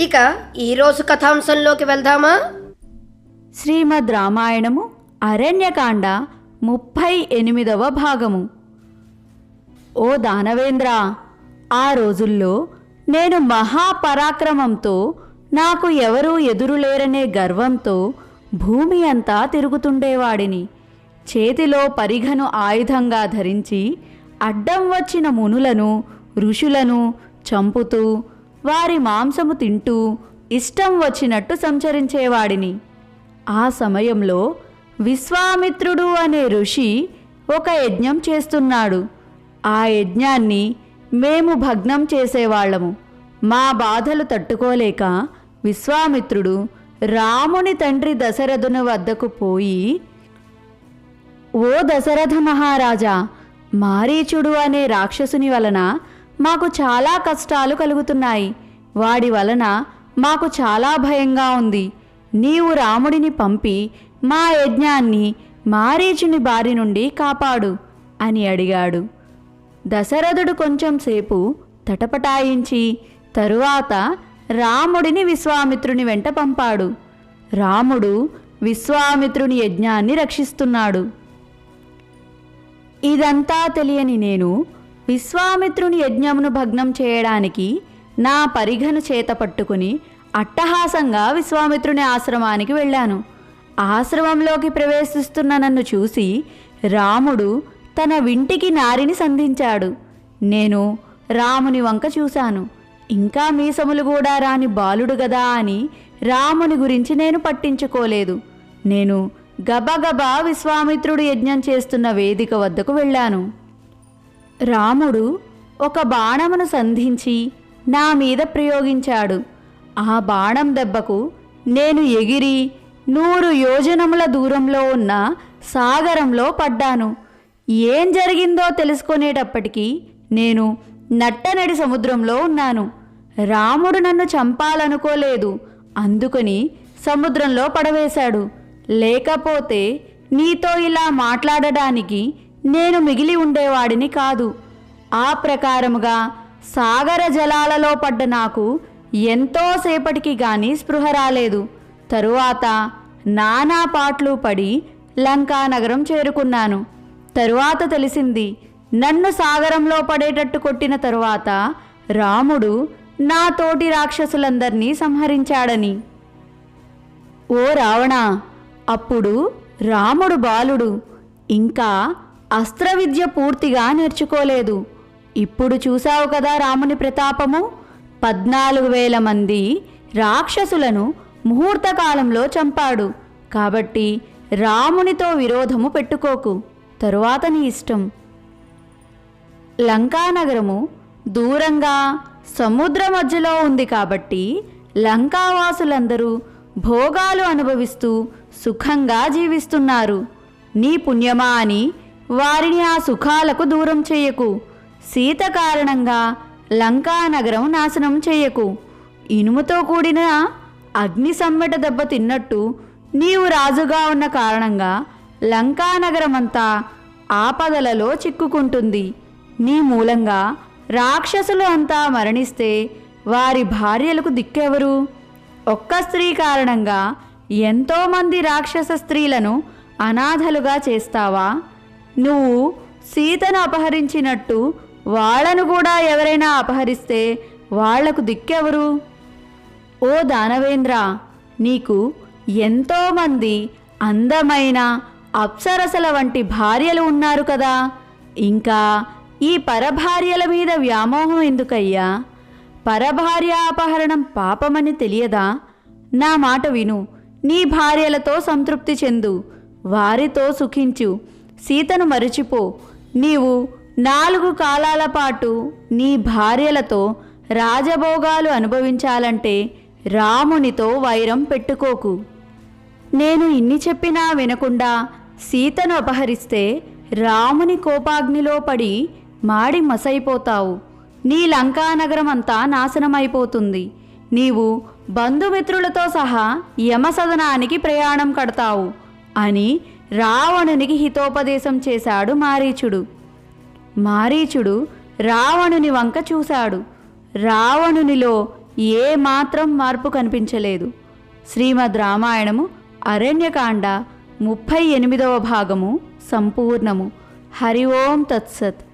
ఇక ఈరోజు కథాంశంలోకి వెళ్దామా? శ్రీమద్ రామాయణము అరణ్యకాండ ముప్పై ఎనిమిదవ భాగము. ఓ దానవేంద్ర ఆ రోజుల్లో నేను మహాపరాక్రమంతో నాకు ఎవరూ ఎదురులేరనే గర్వంతో భూమి అంతా తిరుగుతుండేవాడిని. చేతిలో పరిఘను ఆయుధంగా ధరించి అడ్డం వచ్చిన మునులను ఋషులను చంపుతూ వారి మాంసము తింటూ ఇష్టం వచ్చినట్టు సంచరించేవాడిని. ఆ సమయంలో విశ్వామిత్రుడు అనే ఋషి ఒక యజ్ఞం చేస్తున్నాడు. ఆ యజ్ఞాన్ని మేము భగ్నం చేసేవాళ్ళము. మా బాధలు తట్టుకోలేక విశ్వామిత్రుడు రాముని తండ్రి దశరథుని వద్దకు పోయి ఓ దశరథ మహారాజా మారీచుడు అనే రాక్షసుని వలన మాకు చాలా కష్టాలు కలుగుతున్నాయి. వాడి వలన మాకు చాలా భయంగా ఉంది. నీవు రాముడిని పంపి మా యజ్ఞాన్ని మారీచుని బారి నుండి కాపాడు అని అడిగాడు. దశరథుడు కొంచెంసేపు తటపటాయించి తరువాత రాముడిని విశ్వామిత్రుని వెంట పంపాడు. రాముడు విశ్వామిత్రుని యజ్ఞాన్ని రక్షిస్తున్నాడు. ఇదంతా తెలియని నేను విశ్వామిత్రుని యజ్ఞమును భగ్నం చేయడానికి నా పరిఘను చేత పట్టుకుని అట్టహాసంగా విశ్వామిత్రుని ఆశ్రమానికి వెళ్ళాను. ఆశ్రమంలోకి ప్రవేశిస్తున్న నన్ను చూసి రాముడు తన వింటికి నారిని సంధించాడు. నేను రాముని వంక చూశాను. ఇంకా మీసములు కూడా రాని బాలుడు గదా అని రాముని గురించి నేను పట్టించుకోలేదు. నేను గబగబా విశ్వామిత్రుడు యజ్ఞం చేస్తున్న వేదిక వద్దకు వెళ్ళాను. రాముడు ఒక బాణమును సంధించి నా మీద ప్రయోగించాడు. ఆ బాణం దెబ్బకు నేను ఎగిరి నూరు యోజనముల దూరంలో ఉన్న సాగరంలో పడ్డాను. ఏం జరిగిందో తెలుసుకునేటప్పటికీ నేను నట్టనడి సముద్రంలో ఉన్నాను. రాముడు నన్ను చంపాలనుకోలేదు. అందుకని సముద్రంలో పడవేశాడు. లేకపోతే నీతో ఇలా మాట్లాడడానికి నేను మిగిలి ఉండేవాడిని కాదు. ఆ ప్రకారముగా సాగర జలాలలో పడ్డ నాకు ఎంతోసేపటికి గాని స్పృహ రాలేదు. తరువాత నానా పాట్లు పడి లంకా నగరం చేరుకున్నాను. తరువాత తెలిసింది నన్ను సాగరంలో పడేటట్టు కొట్టిన తరువాత రాముడు నా తోటి రాక్షసులందర్నీ సంహరించాడని. ఓ రావణ అప్పుడు రాముడు బాలుడు ఇంకా అస్త్ర విద్య పూర్తిగా నేర్చుకోలేదు. ఇప్పుడు చూశావు కదా రాముని ప్రతాపము? పద్నాలుగు వేల మంది రాక్షసులను ముహూర్తకాలంలో చంపాడు. కాబట్టి రామునితో విరోధము పెట్టుకోకు. తరువాత నీ ఇష్టం. లంకానగరము దూరంగా సముద్ర మధ్యలో ఉంది కాబట్టి లంకావాసులందరూ భోగాలు అనుభవిస్తూ సుఖంగా జీవిస్తున్నారు. నీ పుణ్యమా అని వారిని ఆ సుఖాలకు దూరం చేయకు. సీత కారణంగా లంకానగరం నాశనం చేయకు. ఇనుముతో కూడిన అగ్ని సమ్మెట దెబ్బ తిన్నట్టు నీవు రాజుగా ఉన్న కారణంగా లంకానగరమంతా ఆపదలలో చిక్కుకుంటుంది. నీ మూలంగా రాక్షసులు అంతా మరణిస్తే వారి భార్యలకు దిక్కెవరు? ఒక్క స్త్రీ కారణంగా ఎంతోమంది రాక్షస స్త్రీలను అనాథలుగా చేస్తావా? నువ్వు సీతను అపహరించినట్టు వాళ్ళను కూడా ఎవరైనా అపహరిస్తే వాళ్ళకు దిక్కెవరు? ఓ దానవేంద్ర నీకు ఎంతోమంది అందమైన అప్సరసల వంటి భార్యలు ఉన్నారు కదా. ఇంకా ఈ పరభార్యల మీద వ్యామోహం ఎందుకయ్యా? పరభార్య అపహరణం పాపమని తెలియదా? నా మాట విను. నీ భార్యలతో సంతృప్తి చెందు. వారితో సుఖించు. సీతను మరిచిపో. నీవు నాలుగు కాలాల పాటు నీ భార్యలతో రాజభోగాలు అనుభవించాలంటే రామునితో వైరం పెట్టుకోకు. నేను ఇన్ని చెప్పినా వినకుండా సీతను అపహరిస్తే రాముని కోపాగ్నిలో పడి మాడి మసైపోతావు. నీ లంకానగరం అంతా నాశనమైపోతుంది. నీవు బంధుమిత్రులతో సహా యమసదనానికి ప్రయాణం కడతావు అని రావణునికి హితోపదేశం చేశాడు మారీచుడు. మారీచుడు రావణుని వంక చూశాడు. రావణునిలో ఏ మాత్రం మార్పు కనిపించలేదు. శ్రీమద్ రామాయణము అరణ్యకాండ ముప్పై ఎనిమిదవ భాగము సంపూర్ణము. హరి ఓం తత్సత్.